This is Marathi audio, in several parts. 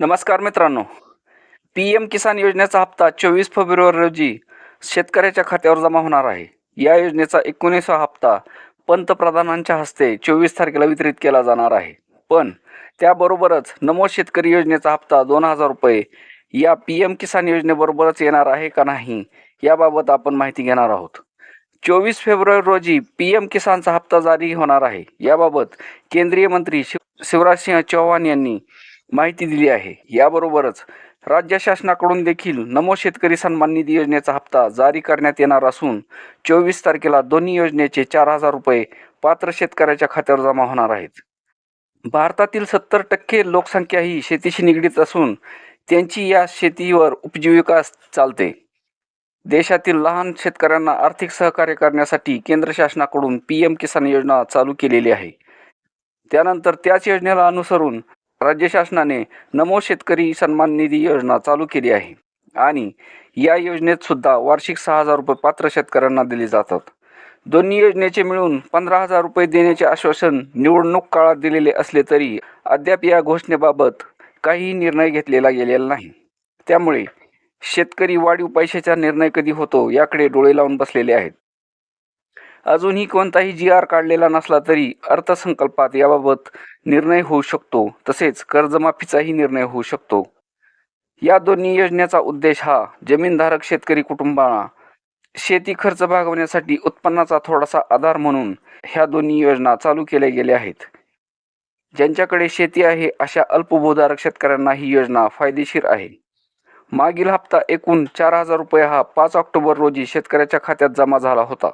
नमस्कार मित्रांनो. पी एम किसान योजनेचा हप्ता चोवीस फेब्रुवारी रोजी शेतकऱ्याच्या खात्यावर जमा होणार आहे. या योजनेचा एकोणीसवा हप्ता पंतप्रधानांच्या हस्ते चोवीस तारखेला वितरित केला जाणार आहे. पण त्याबरोबरच नमो शेतकरी योजनेचा हप्ता दोन हजार रुपये या पी एम किसान योजनेबरोबरच येणार आहे का नाही याबाबत आपण माहिती घेणार आहोत. चोवीस फेब्रुवारी रोजी पी एम किसानचा हप्ता जारी होणार आहे. याबाबत केंद्रीय मंत्री शिव शिवराजसिंह चौहान यांनी माहिती दिली आहे. याबरोबरच राज्य शासनाकडून देखील नमो शेतकरी सन्मान निधी योजनेचा हप्ता जारी करण्यात येणार असून चोवीस तारखेला दोन्ही योजनेचे चार हजार रुपये पात्र शेतकऱ्याच्या खात्यावर जमा होणार आहेत. भारतातील सत्तर टक्के लोकसंख्या ही शेतीशी निगडीत असून त्यांची या शेतीवर उपजीविका चालते. देशातील लहान शेतकऱ्यांना आर्थिक सहकार्य करण्यासाठी केंद्र शासनाकडून पी एम किसान योजना चालू केलेली आहे. त्यानंतर त्याच योजनेला अनुसरून राज्य शासनाने नमो शेतकरी सन्मान निधी योजना चालू केली आहे. आणि या योजनेत सुद्धा वार्षिक सहा हजार रुपये पात्र शेतकऱ्यांना दिले जातात. दोन्ही योजनेचे मिळून पंधरा हजार रुपये देण्याचे आश्वासन निवडणूक काळात दिलेले असले तरी अद्याप या घोषणेबाबत काहीही निर्णय घेतलेला गेलेला नाही. त्यामुळे शेतकरी वाढीव पैशाचा निर्णय कधी होतो याकडे डोळे लावून बसलेले आहेत. अजूनही कोणताही जी आर काढलेला नसला तरी अर्थसंकल्पात याबाबत निर्णय होऊ शकतो. तसेच कर्जमाफीचाही निर्णय होऊ शकतो. या दोन्ही योजनेचा उद्देश हा जमीनधारक शेतकरी कुटुंबांना शेती खर्च भागवण्यासाठी उत्पन्नाचा थोडासा आधार म्हणून ह्या दोन्ही योजना चालू केल्या गेल्या आहेत. ज्यांच्याकडे शेती आहे अशा अल्पभूधारक शेतकऱ्यांना ही योजना फायदेशीर आहे. मागील हप्ता एकूण चार हजार रुपये हा पाच ऑक्टोबर रोजी शेतकऱ्याच्या खात्यात जमा झाला होता.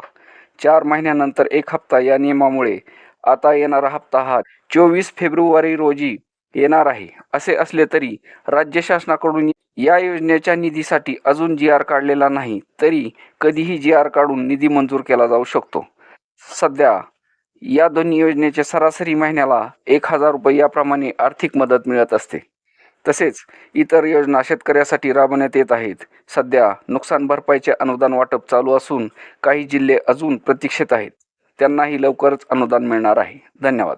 चार महिन्यानंतर एक हप्ता या नियमामुळे आता येणारा हप्ता हा चोवीस फेब्रुवारी रोजी येणार आहे. असे असले तरी राज्य शासनाकडून या योजनेच्या निधीसाठी अजून जी आर काढलेला नाही तरी कधीही जी आर काढून निधी मंजूर केला जाऊ शकतो. सध्या या दोन्ही योजनेचे सरासरी महिन्याला एक हजार रुपये याप्रमाणे आर्थिक मदत मिळत असते. तसेच इतर योजना शेतकऱ्यासाठी राबवण्यात येत आहेत. सध्या नुकसान भरपाईचे अनुदान वाटप चालू असून काही जिल्हे अजून प्रतीक्षेत आहेत. त्यांनाही लवकरच अनुदान मिळणार आहे. धन्यवाद.